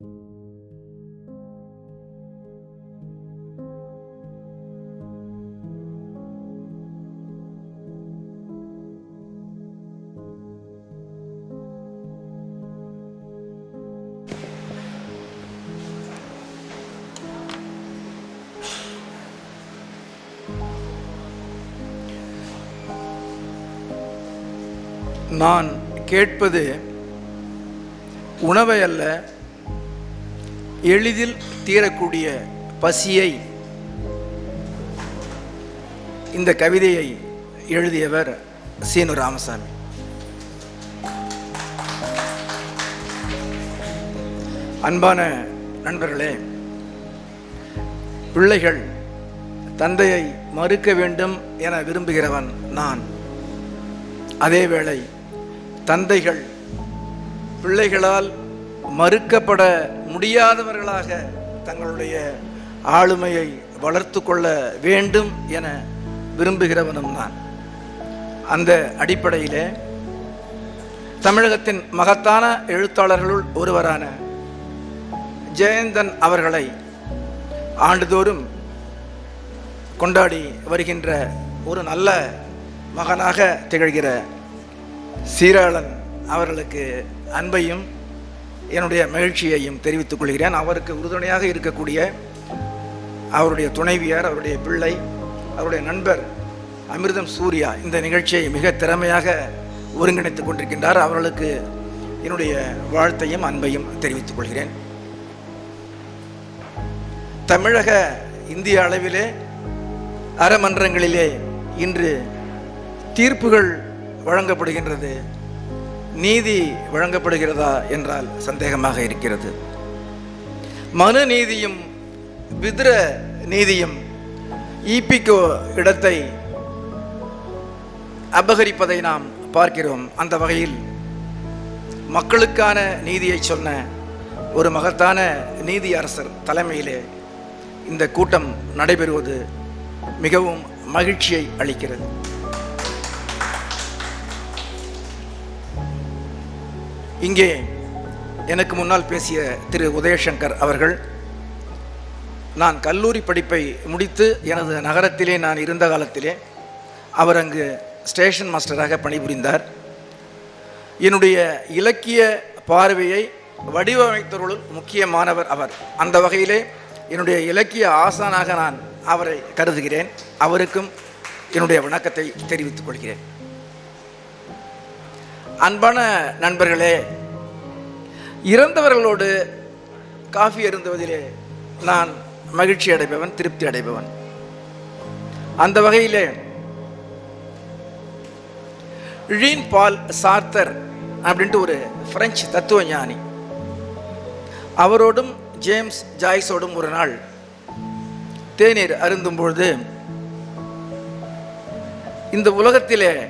நான் கேட்பது உணவை அல்ல எளிதில் தீரக்கூடிய பசியை இந்த கவிதையை எழுதியவர் சீனு ராமசாமி. அன்பான நண்பர்களே பிள்ளைகள் தந்தையை மறுக்க வேண்டும் என விரும்புகிறவன் நான். அதேவேளை தந்தைகள் பிள்ளைகளால் மறுக்கப்பட முடியாதவர்களாக தங்களுடைய ஆளுமையை வளர்த்து கொள்ள வேண்டும் என விரும்புகிறவனும் நான். அந்த அடிப்படையிலே தமிழகத்தின் மகத்தான எழுத்தாளர்களுள் ஒருவரான ஜெயந்தன் அவர்களை ஆண்டுதோறும் கொண்டாடி வருகின்ற ஒரு நல்ல மகனாக திகழ்கிற சீராளன் அவர்களுக்கு அன்பையும் என்னுடைய மகிழ்ச்சியையும் தெரிவித்துக் கொள்கிறேன். அவருக்கு உறுதுணையாக இருக்கக்கூடிய அவருடைய துணைவியார் அவருடைய பிள்ளை அவருடைய நண்பர் அமிர்தம் சூர்யா இந்த நிகழ்ச்சியை மிக திறமையாக ஒருங்கிணைத்துக் கொண்டிருக்கின்றார். அவர்களுக்கு என்னுடைய வாழ்த்தையும் அன்பையும் தெரிவித்துக் கொள்கிறேன். தமிழக இந்திய அளவிலே அறமன்றங்களிலே இன்று தீர்ப்புகள் வழங்கப்படுகின்றது. நீதி வழங்கப்படுகிறதா என்றால் சந்தேகமாக இருக்கிறது. மனு நீதியும் விதிர நீதியும் ஈபிக்கோ இடத்தை அபகரிப்பதை நாம் பார்க்கிறோம். அந்த வகையில் மக்களுக்கான நீதியை சொன்ன ஒரு மகத்தான நீதி அரசர் தலைமையிலே இந்த கூட்டம் நடைபெறுவது மிகவும் மகிழ்ச்சியை அளிக்கிறது. இங்கே எனக்கு முன்னால் பேசிய திரு உதயசங்கர் அவர்கள் நான் கல்லூரி படிப்பை முடித்து எனது நகரத்திலே நான் இருந்த காலத்திலே அவர் அங்கு ஸ்டேஷன் மாஸ்டராக பணிபுரிந்தார். என்னுடைய இலக்கிய பார்வையை வடிவமைத்தவர்களுள் முக்கியமானவர் அவர். அந்த வகையிலே என்னுடைய இலக்கிய ஆசானாக நான் அவரை கருதுகிறேன். அவருக்கும் என்னுடைய வணக்கத்தை தெரிவித்துக் கொள்கிறேன். அன்பான நண்பர்களே இறந்தவர்களோடு காஃபி அருந்துவதிலே நான் மகிழ்ச்சி அடைபவன் திருப்தி அடைபவன். அந்த வகையிலே ழீன் பால் சார்த்தர் அப்படின்ட்டு ஒரு பிரெஞ்சு தத்துவ ஞானி அவரோடும் ஜேம்ஸ் ஜாய்ஸோடும் ஒரு நாள் தேநீர் அருந்தும் பொழுது இந்த உலகத்திலே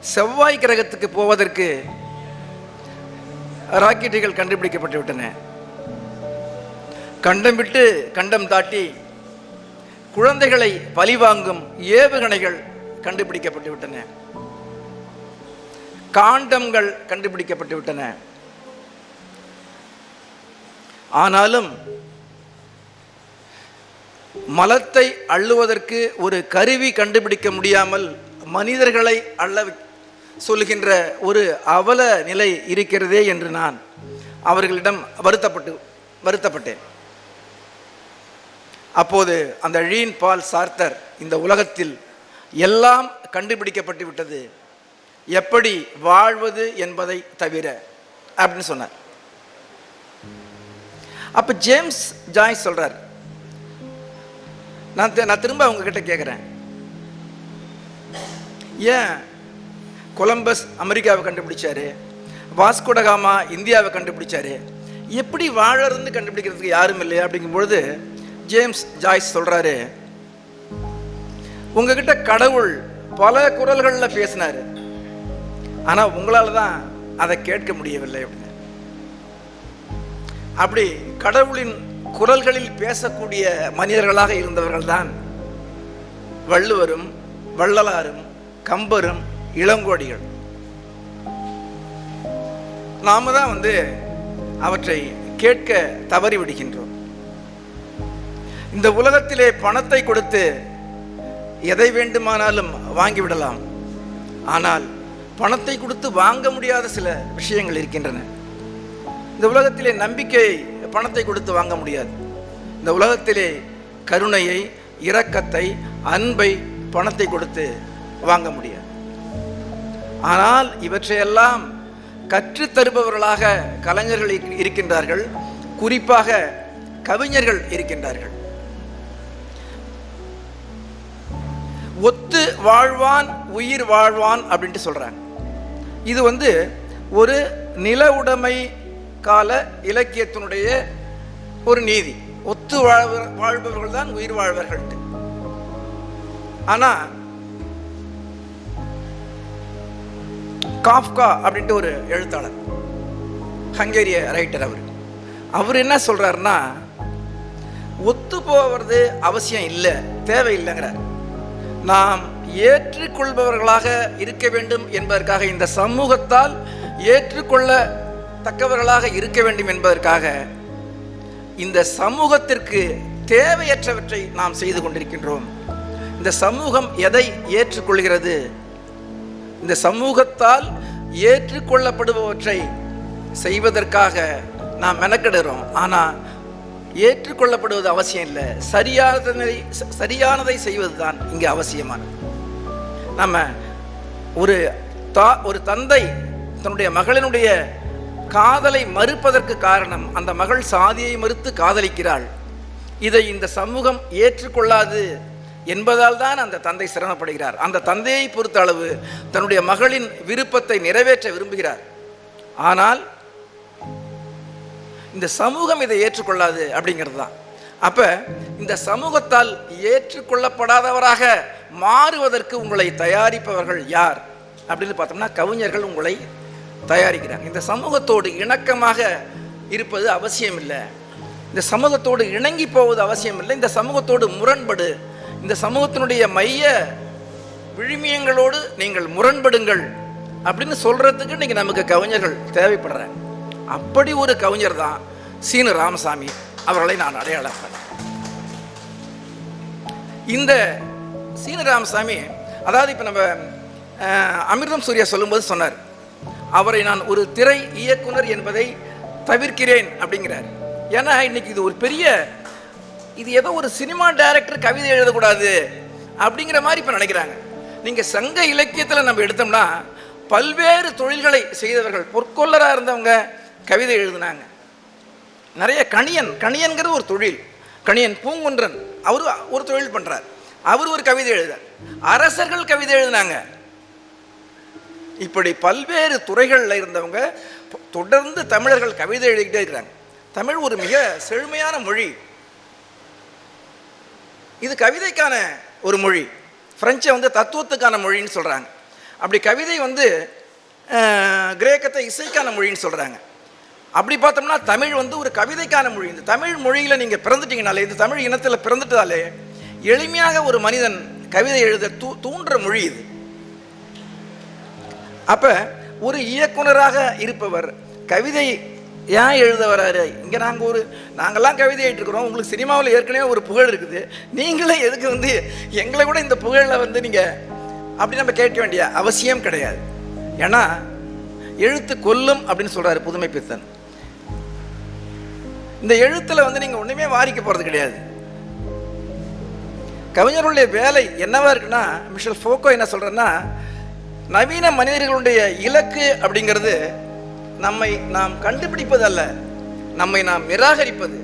செவ்வாய் கிரகத்துக்கு போவதற்கு ராக்கெட்டுகள் கண்டுபிடிக்கப்பட்டு விட்டன. கண்டம் விட்டு கண்டம் தாட்டி குழந்தைகளை பழிவாங்கும் ஏவுகணைகள் கண்டுபிடிக்கப்பட்டு விட்டன. காண்டங்கள் கண்டுபிடிக்கப்பட்டு விட்டன. ஆனாலும் மலத்தை அள்ளுவதற்கு ஒரு கருவி கண்டுபிடிக்க முடியாமல் மனிதர்களை அள்ள சொல்கின்ற ஒரு அவல நிலை இருக்கிறதே என்று நான் அவர்களிடம் வருத்தப்பட்டு வருத்தப்பட்டேன். அப்போது அந்த ழீன் பால் சார்த்தர் இந்த உலகத்தில் எல்லாம் கண்டுபிடிக்கப்பட்டு விட்டது. எப்படி வாழ்வது என்பதை தவிர அப்படின்னு சொன்னார். அப்போ ஜேம்ஸ் ஜாய்ஸ் சொல்றார். நான் நான் திரும்ப அவங்கக்கிட்ட கேட்குறேன் ஏன் கொலம்பஸ் அமெரிக்காவை கண்டுபிடிச்சாரு. வாஸ்கோடகாமா இந்தியாவை கண்டுபிடிச்சாரு. எப்படி வாழறதுன்னு கண்டுபிடிக்கிறதுக்கு யாரும் இல்லையா? அப்படிங்கும் பொழுது ஜேம்ஸ் ஜாய்ஸ் சொல்றாரு. உங்ககிட்ட கடவுள் பல குரல்களில் பேசினாரு. ஆனா உங்களால தான் அதை கேட்க முடியவில்லை அப்படின்னு. அப்படி கடவுளின் குரல்களில் பேசக்கூடிய மனிதர்களாக இருந்தவர்கள் தான் வள்ளுவரும் வள்ளலாரும் கம்பரும் இளங்கோடிகள். நாம தான் வந்து அவற்றை கேட்க தவறி விடுகின்றோம். இந்த உலகத்திலே பணத்தை கொடுத்து எதை வேண்டுமானாலும் வாங்கிவிடலாம் ஆனால் பணத்தை கொடுத்து வாங்க முடியாத சில விஷயங்கள் இருக்கின்றன. இந்த உலகத்திலே நம்பிக்கையை பணத்தை கொடுத்து வாங்க முடியாது. இந்த உலகத்திலே கருணையை இரக்கத்தை அன்பை பணத்தை கொடுத்து வாங்க முடியாது. ஆனால் இவற்றையெல்லாம் கற்றுத்தருபவர்களாக கலைஞர்கள் இருக்கின்றார்கள். குறிப்பாக கவிஞர்கள் இருக்கின்றார்கள். ஒத்து வாழ்வான் உயிர் வாழ்வான் அப்படின்ட்டு சொல்றாங்க. இது வந்து ஒரு நில உடைமை கால இலக்கியத்தினுடைய ஒரு நீதி. ஒத்து வாழ்வ வாழ்பவர்கள் தான் உயிர் வாழ்வர்கள் ஆனால் காஃப்கா அப்படின்ட்டு ஒரு எழுத்தாளர் ஹங்கேரிய ரைட்டர் அவர். அவர் என்ன சொல்கிறாருன்னா ஒத்து போவது அவசியம் இல்லை தேவையில்லைங்கிறார். நாம் ஏற்றுக்கொள்பவர்களாக இருக்க வேண்டும் என்பதற்காக இந்த சமூகத்தால் ஏற்றுக்கொள்ள தக்கவர்களாக இருக்க வேண்டும் என்பதற்காக இந்த சமூகத்திற்கு தேவையற்றவற்றை நாம் செய்து கொண்டிருக்கின்றோம். இந்த சமூகம் எதை ஏற்றுக்கொள்கிறது இந்த சமூகத்தால் ஏற்றுக்கொள்ளப்படுபவற்றை செய்வதற்காக நாம் மெனக்கெடுறோம். ஆனால் ஏற்றுக்கொள்ளப்படுவது அவசியம் இல்லை. சரியானதை சரியானதை செய்வது தான் இங்கே அவசியமானது. நம்ம ஒரு தா ஒரு தந்தை தன்னுடைய மகளினுடைய காதலை மறுப்பதற்கு காரணம் அந்த மகள் சாதியை மறுத்து காதலிக்கிறாள். இதை இந்த சமூகம் ஏற்றுக்கொள்ளாது என்பதால் தான் அந்த தந்தை சிரமப்படுகிறார். அந்த தந்தையை பொறுத்த அளவு தன்னுடைய மகளின் விருப்பத்தை நிறைவேற்ற விரும்புகிறார். ஆனால் இந்த சமூகம் இதை ஏற்றுக்கொள்ளாது அப்படிங்கிறது தான். அப்ப இந்த சமூகத்தால் ஏற்றுக்கொள்ளப்படாதவராக மாறுவதற்கு உங்களை தயாரிப்பவர்கள் யார்? அப்படின்னு பார்த்தோம்னா கவிஞர்கள் உங்களை தயாரிக்கிறாங்க இந்த சமூகத்தோடு இணக்கமாக இருப்பது அவசியம் இல்லை இந்த சமூகத்தோடு இணங்கி போவது அவசியம் இல்லை இந்த சமூகத்தோடு முரண்படு இந்த சமூகத்தினுடைய மைய விழுமியங்களோடு நீங்கள் முரண்படுங்கள் அப்படின்னு சொல்றதுக்கு இன்னைக்கு நமக்கு கவிஞர்கள் தேவைப்படுறாங்க. அப்படி ஒரு கவிஞர் தான் சீனு ராமசாமி. அவர்களை நான் அடையாளம் இந்த சீனு ராமசாமி அதாவது இப்போ நம்ம அமிர்தம் சூர்யா சொல்லும்போது சொன்னார் அவரை நான் ஒரு திரை இயக்குனர் என்பதை தவிர்க்கிறேன் அப்படிங்கிறார். ஏன்னா இன்னைக்கு இது ஒரு பெரிய இது ஏதோ ஒரு சினிமா டைரக்டர் கவிதை எழுதக்கூடாது அப்படிங்கிற மாதிரி இப்போ நினைக்கிறாங்க. நீங்கள் சங்க இலக்கியத்தில் நம்ம எடுத்தோம்னா பல்வேறு தொழில்களை செய்தவர்கள் பொற்கொள்ளராக இருந்தவங்க கவிதை எழுதினாங்க. நிறைய கணியன் கணியன்கிறது ஒரு தொழில். கணியன் பூங்குன்றன் அவர் ஒரு தொழில் பண்ணுறார் அவர் ஒரு கவிதை எழுதார் அரசர்கள் கவிதை எழுதினாங்க. இப்படி பல்வேறு துறைகளில் இருந்தவங்க தொடர்ந்து தமிழர்கள் கவிதை எழுதிக்கிட்டே இருக்கிறாங்க. தமிழ் ஒரு மிக செழுமையான மொழி. இது கவிதைக்கான ஒரு மொழி. ஃப்ரெஞ்சை வந்து தத்துவத்துக்கான மொழின்னு சொல்கிறாங்க அப்படி கவிதை வந்து கிரேக்கத்தை இசைக்கான மொழின்னு சொல்கிறாங்க அப்படி பார்த்தோம்னா தமிழ் வந்து ஒரு கவிதைக்கான மொழி. இந்த தமிழ் மொழியில் நீங்கள் பிறந்துட்டீங்கனாலே இந்த தமிழ் இனத்தில் பிறந்துட்டதாலே எளிமையாக ஒரு மனிதன் கவிதை எழுத தூ தூண்டுற மொழி இது. அப்போ ஒரு இயக்குனராக இருப்பவர் கவிதை ஏன் எழுத வராரு? இங்கே நாங்கள் ஒரு நாங்கள்லாம் கவிதை இருக்கிறோம் உங்களுக்கு சினிமாவில் ஏற்கனவே ஒரு புகழ் இருக்குது. நீங்களே எதுக்கு வந்து எங்களை கூட இந்த புகழில் வந்து நீங்கள் அப்படி நம்ம கேட்க வேண்டிய அவசியம் கிடையாது. ஏன்னா எழுத்து கொல்லும் அப்படின்னு சொல்கிறாரு புதுமை பித்தன். இந்த எழுத்தில் வந்து நீங்கள் ஒன்றுமே வாரிக்க போகிறது கிடையாது. கவிஞருடைய வேலை என்னவா இருக்குன்னா மிஷல் ஃபோக்கோ என்ன சொல்கிறேன்னா நவீன மனிதர்களுடைய இலக்கு அப்படிங்கிறது நம்மை நாம் கண்டுபிடிப்பது அல்ல நம்மை நாம் நிராகரிப்பது.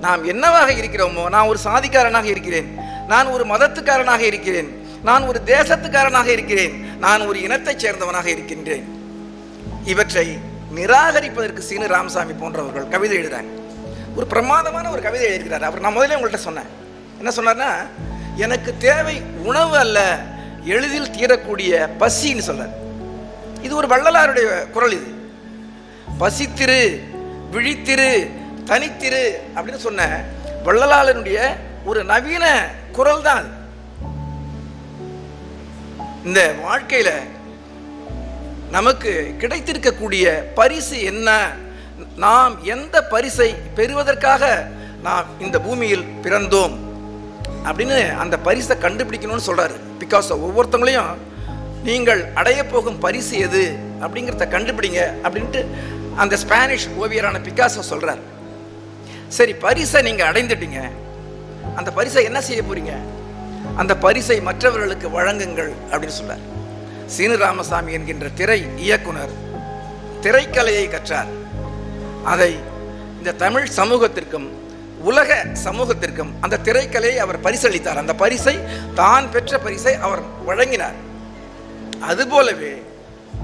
நாம் என்னவாக இருக்கிறோமோ நான் ஒரு சாதிக்காரனாக இருக்கிறேன். நான் ஒரு மதத்துக்காரனாக இருக்கிறேன். நான் ஒரு தேசத்துக்காரனாக இருக்கிறேன். நான் ஒரு இனத்தைச் சேர்ந்தவனாக இருக்கின்றேன். இவற்றை நிராகரிப்பதற்கு சீனு ராமசாமி போன்றவர்கள் கவிதை எழுதுறாங்க. ஒரு பிரமாதமான ஒரு கவிதை எழுதுகிறார். அவர் நான் முதல்ல உங்கள்கிட்ட சொன்னேன். என்ன சொன்னார்னா எனக்கு தேவை உணவு அல்ல எளிதில் தீரக்கூடிய பசின்னு சொல்றார். இது ஒரு வள்ளலாருடைய குரல் இது. பசித்திரு விழித்திரு தனித்திரு அப்படின்னு சொன்ன வள்ளலாளனுடைய ஒரு நவீன குரல் தான் இந்த வாழ்க்கையில நமக்கு கிடைத்திருக்கக்கூடிய பரிசு என்ன? நாம் எந்த பரிசை பெறுவதற்காக நாம் இந்த பூமியில் பிறந்தோம்? அப்படின்னு அந்த பரிசை கண்டுபிடிக்கணும்னு சொல்றாரு. பிகாஸ் ஒவ்வொருத்தவங்களையும் நீங்கள் அடைய போகும் பரிசு எது? அப்படிங்கிறத கண்டுபிடிங்க அப்படின்ட்டு அந்த ஸ்பானிஷ் ஓவியரான பிகாசோ சொல்றார் சரி பரிசை நீங்க அடைந்துட்டீங்க. அந்த பரிசை என்ன செய்ய போறீங்க? அந்த பரிசை மற்றவர்களுக்கு வழங்குங்கள் அப்படின்னு சொல்றார் சீனு ராமசாமி என்கின்ற திரை இயக்குனர் திரைக்கலையை கற்றார். அதை இந்த தமிழ் சமூகத்திற்கும் உலக சமூகத்திற்கும் அந்த திரைக்கலையை அவர் பரிசளித்தார். அந்த பரிசை தான் பெற்ற பரிசை அவர் வழங்கினார். அதுபோலவே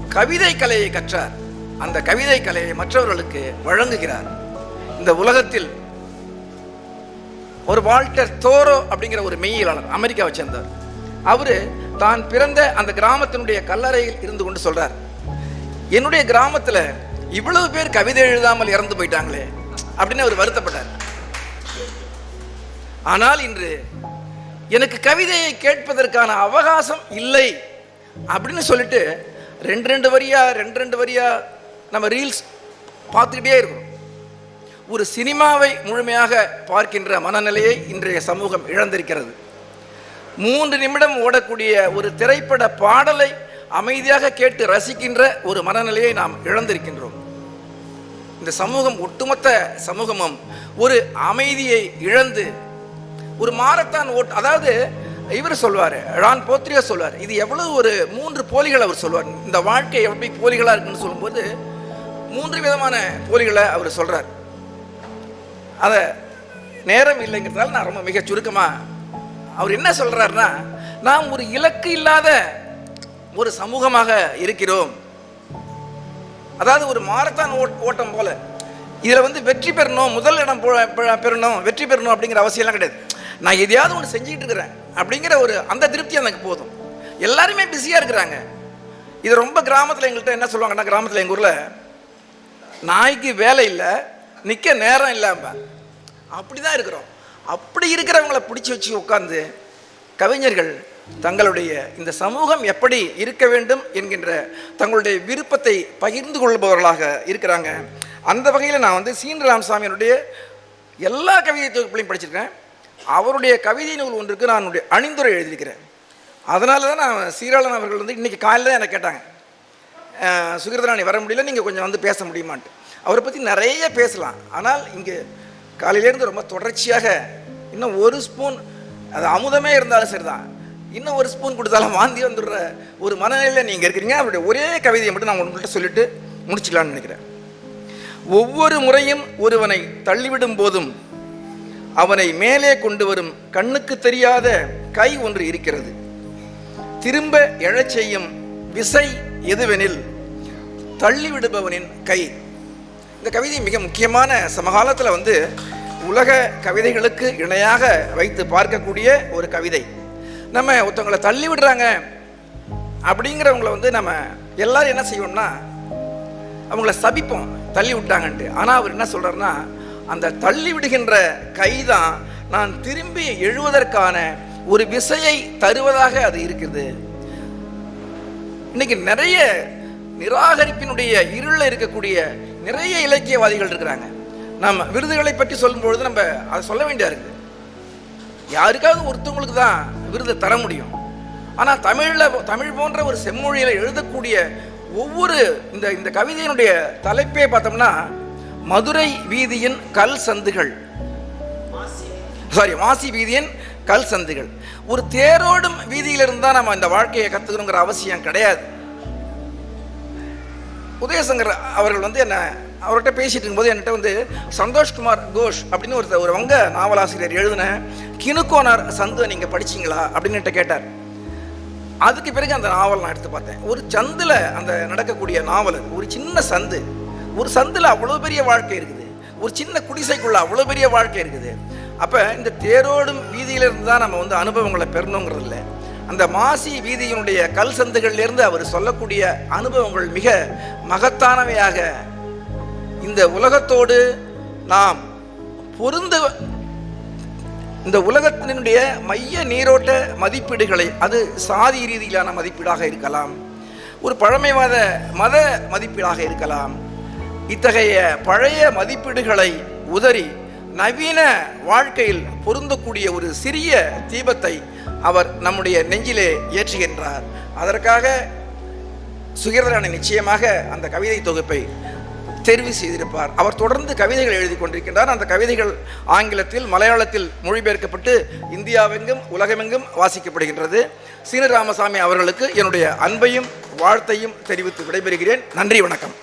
கவிதை கலையை கற்றார். அந்த கவிதை கலையை மற்றவர்களுக்கு வழங்குகிறார். இந்த உலகத்தில் ஒரு வால்டர் தோரோ அப்படிங்கிற ஒரு மெய்யியலாளர் அமெரிக்காவை சேர்ந்தவர். அவரு தான் பிறந்த அந்த கிராமத்தினுடைய கல்லறையில் இருந்து கொண்டு சொல்றார். என்னுடைய கிராமத்தில் இவ்வளவு பேர் கவிதை எழுதாமல் இறந்து போயிட்டாங்களே அப்படின்னு அவர் வருத்தப்பட்டார். ஆனால் இன்று எனக்கு கவிதையை கேட்பதற்கான அவகாசம் இல்லை அப்படின்னு சொல்லிட்டு ரெண்டு ரெண்டு வரியா ரெண்டு ரெண்டு வரியா நம்ம ரீல்ஸ் பார்த்துக்கிட்டே இருக்கிறோம் ஒரு சினிமாவை முழுமையாக பார்க்கின்ற மனநிலையை இன்றைய சமூகம் இழந்திருக்கிறது. மூன்று நிமிடம் ஓடக்கூடிய ஒரு திரைப்பட பாடலை அமைதியாக கேட்டு ரசிக்கின்ற ஒரு மனநிலையை நாம் இழந்திருக்கின்றோம். இந்த சமூகம் ஒட்டுமொத்த சமூகமும் ஒரு அமைதியை இழந்து ஒரு மாரத்தான் ஓட் அதாவது இவர் சொல்வார் ரான் போத்ரியா சொல்வார். இது எவ்வளவு ஒரு மூன்று போலிகள் அவர் சொல்வார். இந்த வாழ்க்கை எப்படி போலிகளாக இருக்குன்னு சொல்லும்போது மூன்று விதமான போலிகளை அவர் சொல்றார். அதை நேரம் இல்லைங்கிறதால நான் ரொம்ப மிக சுருக்கமாக அவர் என்ன சொல்றாருன்னா நாம் ஒரு இலக்கு இல்லாத ஒரு சமூகமாக இருக்கிறோம். அதாவது ஒரு மாரத்தான் ஓட் ஓட்டம் போல. இதில் வந்து வெற்றி பெறணும் முதல் இடம் பெறணும் வெற்றி பெறணும் அப்படிங்கிற அவசியம்லாம் கிடையாது. நான் எதையாவது ஒன்று செஞ்சுக்கிட்டு இருக்கிறேன் அப்படிங்கிற ஒரு அந்த திருப்தி எனக்கு போதும். எல்லாருமே பிஸியாக இருக்கிறாங்க. இது ரொம்ப கிராமத்தில் எங்கள்கிட்ட என்ன சொல்லுவாங்கன்னா கிராமத்தில் எங்கள் ஊரில் நாய்க்கு வேலை இல்லை நிற்க நேரம் இல்லாம அப்படி தான் இருக்கிறோம். அப்படி இருக்கிறவங்கள பிடிச்சி வச்சு உட்காந்து கவிஞர்கள் தங்களுடைய இந்த சமூகம் எப்படி இருக்க வேண்டும் என்கின்ற தங்களுடைய விருப்பத்தை பகிர்ந்து கொள்பவர்களாக இருக்கிறாங்க. அந்த வகையில் நான் வந்து சீன் ராமசாமியினுடைய எல்லா கவிதை தொகுப்புகளையும் படிச்சிருக்கேன். அவருடைய கவிதை நூல் ஒன்றுக்கு நான் என்னுடைய அணிந்துரை எழுதியிருக்கிறேன். அதனால தான் நான் சீராளன் அவர்கள் வந்து இன்றைக்கி காலையில் தான் என்னை கேட்டாங்க. சுகிர்தராணி வர முடியல நீங்கள் கொஞ்சம் வந்து பேச முடியுமான்ட்டு. அவரை பற்றி நிறைய பேசலாம். ஆனால் இங்கே காலையிலேருந்து ரொம்ப தொடர்ச்சியாக இன்னும் ஒரு ஸ்பூன் அது அமுதமே இருந்தாலும் சரிதான். இன்னும் ஒரு ஸ்பூன் கொடுத்தாலும் வாந்தி வந்துடுற ஒரு மனநிலையில் நீங்கள் இருக்கிறீங்க. அவருடைய ஒரே கவிதையை மட்டும் நான் உங்கள்கிட்ட சொல்லிட்டு முடிச்சுக்கலான்னு நினைக்கிறேன். ஒவ்வொரு முறையும் ஒருவனை தள்ளிவிடும் போதும் அவனை மேலே கொண்டு வரும் கண்ணுக்கு தெரியாத கை ஒன்று இருக்கிறது. திரும்ப எழச் செய்யும் விசை எதுவெனில் தள்ளிவிடுபவனின் கை. இந்த கவிதை மிக முக்கியமான சமகாலத்தில் வந்து உலக கவிதைகளுக்கு இணையாக வைத்து பார்க்கக்கூடிய ஒரு கவிதை. நம்ம ஒருத்தவங்களை தள்ளி விடுறாங்க அப்படிங்கிறவங்களை வந்து நம்ம எல்லாரும் என்ன செய்வோம்னா அவங்கள சபிப்போம் தள்ளி விட்டாங்கன்ட்டு. ஆனால் அவர் என்ன சொல்கிறாருன்னா அந்த தள்ளி விடுகின்ற கைதான் நான் திரும்பி எழுவதற்கான ஒரு விசையை தருவதாக அது இருக்குது இன்னைக்கு நிறைய நிராகரிப்பினுடைய இருளில் இருக்கக்கூடிய நிறைய இலக்கியவாதிகள் இருக்கிறாங்க. நம்ம விருதுகளை பற்றி சொல்லும்பொழுது நம்ம அதை சொல்ல வேண்டியா இருக்கு யாருக்காவது ஒருத்தவங்களுக்கு தான் விருதை தர முடியும். ஆனால் தமிழில் தமிழ் போன்ற ஒரு செம்மொழியில் எழுதக்கூடிய ஒவ்வொரு இந்த இந்த கவிதையினுடைய தலைப்பே பார்த்தோம்னா மதுரை வீதியின் கல் சந்துகள். சாரி வாசி வீதியின் கல் சந்துகள். ஒரு தேரோடும் வீதியிலிருந்து தான் நம்ம இந்த வாழ்க்கையை கற்றுக்கணுங்கிற அவசியம் கிடையாது. உதயசங்கர் அவர்கள் வந்து என்ன அவர்கிட்ட பேசிட்டு இருக்கும்போது என்கிட்ட வந்து சந்தோஷ்குமார் கோஷ் அப்படின்னு ஒரு ஒரு வங்க நாவலாசிரியர் எழுதின கினுக்கோனார் சந்து நீங்கள் படிச்சீங்களா? அப்படின்னு கேட்டார். அதுக்கு பிறகு அந்த நாவல் நான் எடுத்து பார்த்தேன். ஒரு சந்தில் அந்த நடக்கக்கூடிய நாவல் ஒரு சின்ன சந்து. ஒரு சந்தில் அவ்வளோ பெரிய வாழ்க்கை இருக்குது. ஒரு சின்ன குடிசைக்குள்ள அவ்வளோ பெரிய வாழ்க்கை இருக்குது. அப்போ இந்த தேரோடும் வீதியிலிருந்து தான் நம்ம வந்து அனுபவங்களை பெறணுங்கிறது இல்லை அந்த மாசி வீதியினுடைய கல் சந்துகள்லேருந்து அவர் சொல்லக்கூடிய அனுபவங்கள் மிக மகத்தானவையாக இந்த உலகத்தோடு நாம் பொருந்த இந்த உலகத்தினுடைய மைய நீரோட்ட மதிப்பீடுகளை அது சாதி ரீதியிலான மதிப்பீடாக இருக்கலாம் ஒரு பழமைவாத மத மதிப்பீடாக இருக்கலாம் இத்தகைய பழைய மதிப்பீடுகளை உதறி நவீன வாழ்க்கையில் பொருந்தக்கூடிய ஒரு சிறிய தீபத்தை அவர் நம்முடைய நெஞ்சிலே ஏற்றுகின்றார். அதற்காக சுகிரதரான நிச்சயமாக அந்த கவிதை தொகுப்பை தெரிவு செய்திருப்பார். அவர் தொடர்ந்து கவிதைகள் எழுதி கொண்டிருக்கின்றார். அந்த கவிதைகள் ஆங்கிலத்தில் மலையாளத்தில் மொழிபெயர்க்கப்பட்டு இந்தியாவெங்கும் உலகமெங்கும் வாசிக்கப்படுகின்றது. சீனராமசாமி அவர்களுக்கு என்னுடைய அன்பையும் வாழ்த்தையும் தெரிவித்து விடைபெறுகிறேன். நன்றி வணக்கம்.